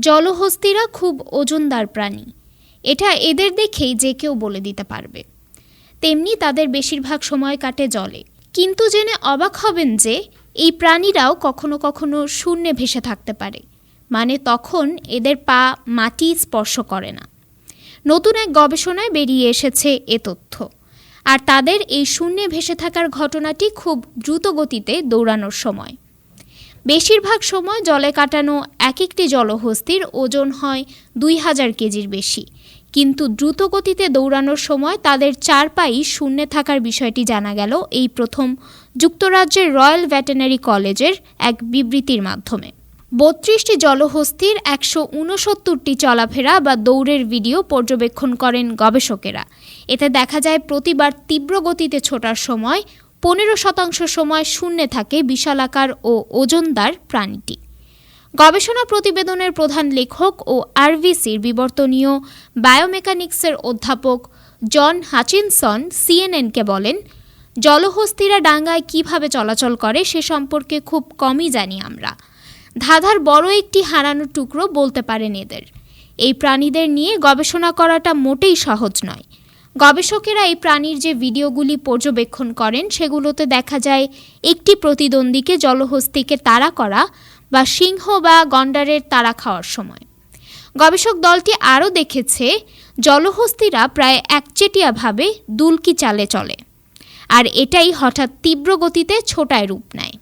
জলহস্তিরা খুব ওজনদার প্রাণী। এটা এদের দেখেই যে কেউ বলে দিতে পারবে। তেমনি তাদের বেশিরভাগ সময় কাটে জলে। কিন্তু জেনে অবাক হবেন যে, এই প্রাণীরাও কখনো কখনো শূন্যে ভেসে থাকতে পারে। মানে তখন এদের পা মাটি স্পর্শ করে না। নতুন এক গবেষণায় বেরিয়ে এসেছে এ তথ্য। আর তাদের এই শূন্যে ভেসে থাকার ঘটনাটি খুব দ্রুত গতিতে দৌড়ানোর সময়। বেশিরভাগ সময় জলে কাটানো এক একটি জলহস্তির ওজন হয় দুই হাজার কেজির বেশি। কিন্তু দ্রুত গতিতে দৌড়ানোর সময় তাদের চার পাই শূন্যে থাকার বিষয়টি জানা গেল এই প্রথম যুক্তরাজ্যের রয়্যাল ভেটেনারি কলেজের এক বিবৃতির মাধ্যমে। বত্রিশটি জলহস্তির, একশো উনসত্তরটি চলাফেরা বা দৌড়ের ভিডিও পর্যবেক্ষণ করেন গবেষকেরা। এতে দেখা যায় প্রতিবার তীব্র গতিতে ছোটার সময়, পনেরো শতাংশ সময় শূন্যে থাকে বিশালাকার ও ওজনদার প্রাণীটি। গবেষণা প্রতিবেদনের প্রধান লেখক ও আরভিসির বিবর্তনীয় বায়োমেকানিক্সের অধ্যাপক জন হাচিনসন সিএনএনকে বলেন, জলহস্তিরা ডাঙ্গায় কীভাবে চলাচল করে সে সম্পর্কে খুব কমই জানি আমরা। ধাঁধার বড় একটি হারানো টুকরো বলতে পারেন এদের। এই প্রাণীদের নিয়ে গবেষণা করাটা মোটেই সহজ নয়। গবেষকেরা এই প্রাণীর যে ভিডিওগুলি পর্যবেক্ষণ করেন, সেগুলোতে দেখা যায় একটি প্রতিদ্বন্দ্বীকে জলহস্তিকে তাড়া করা বা সিংহ বা গন্ডারের তাড়া খাওয়ার সময়। গবেষক দলটি আরও দেখেছে, জলহস্তিরা প্রায় একচেটিয়াভাবে দুলকি চালে চলে, আর এটাই হঠাৎ তীব্র গতিতে ছোটায় রূপ নেয়।